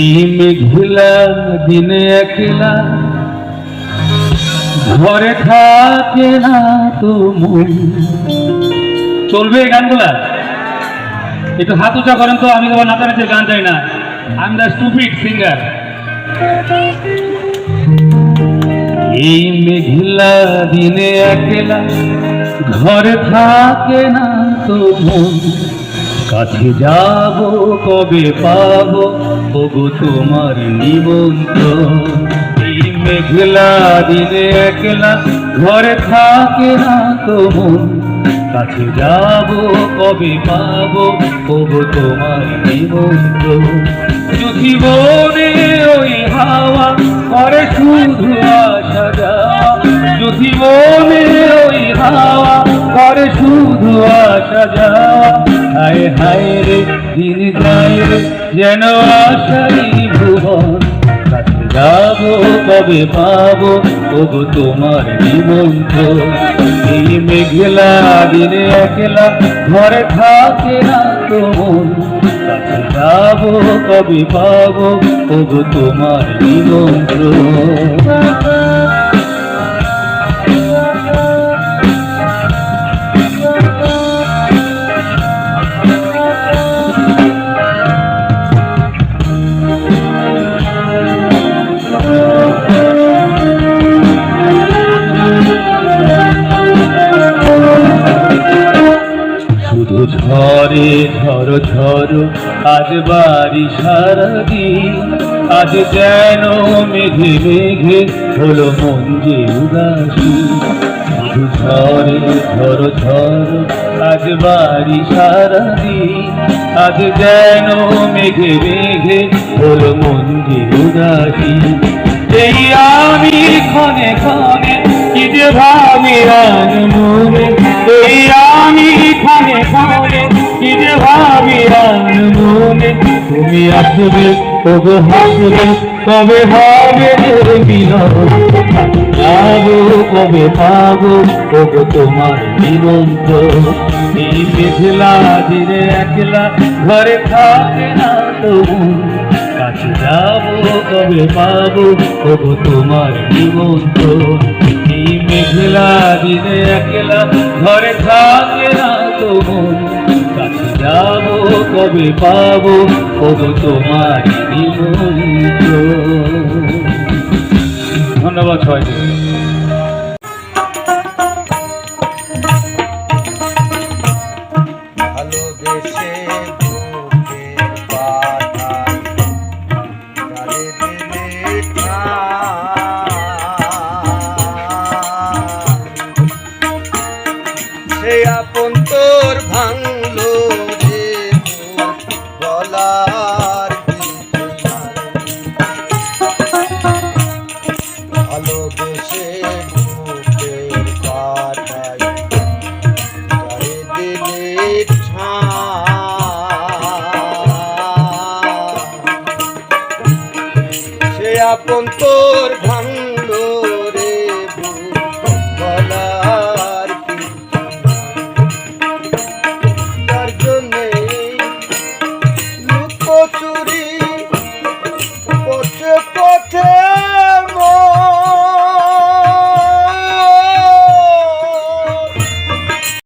এই মেঘলা দিনে একলা। ঘরে থাকে না তো চলবে এই গানগুলা? একটু হাত উঁচা করেন তো, আমি তোমার নাচানাচির গান চাই না। I am the stupid singer এই মেঘলা দিনে একলা। ঘরে থাকে না তো মন কাছে যাব, কবে পাব? ওগো তোমার এই মেঘলা দিনে একলা ঘরে থাকে না তো কাছে যাব, কবে পাব? ওগো তোমার নিমন্ত্রণ। যদি বনে ওই হাওয়া করে শুধু আসা যাওয়া। যদি মনে ওই হাওয়া করে শুধু আসা যাওয়া। রে, দিন যায় যেন আশাই ভুবন। যাব, কবে পাবো, তবু তোমার নিমন্ত্রণ। এই মেঘলা দিনে একলা ঘরে থাকে না তো কাছে যাব, কবে পাবো, তবু তোমার নিমন্ত্রণ। ঝড় ঝড় আজ বাড়ি সারাদিন আজ যেন মেঘে মেঘে হলো মন যে উদাসী। শুধু ঝরে ঝড় ঝড়, আজ বাড়ি সারাদিন আজ যেন মেঘে মেঘে হলো মন যে উদাসী। এই আমি ক্ষণে ক্ষণে কি যে ভাবি আন মনে এই আমি ক্ষণে ক্ষণে তুমি আসবে তবু হাসবে, কবে হবে কবে পাবো তবু তোমার নিমন্ত এই দিনে একলা ঘরে থাকে না তবু। কাছে যাব কবে পাবো তবু তোমার এই মেঘলা দিনে একলা ঘরে থাকে না তবু। যাব কবে পাবো? তবু তোমার ধন্যবাদ সবাইকে। ভালো বুকে অন্তর ভাঙলো।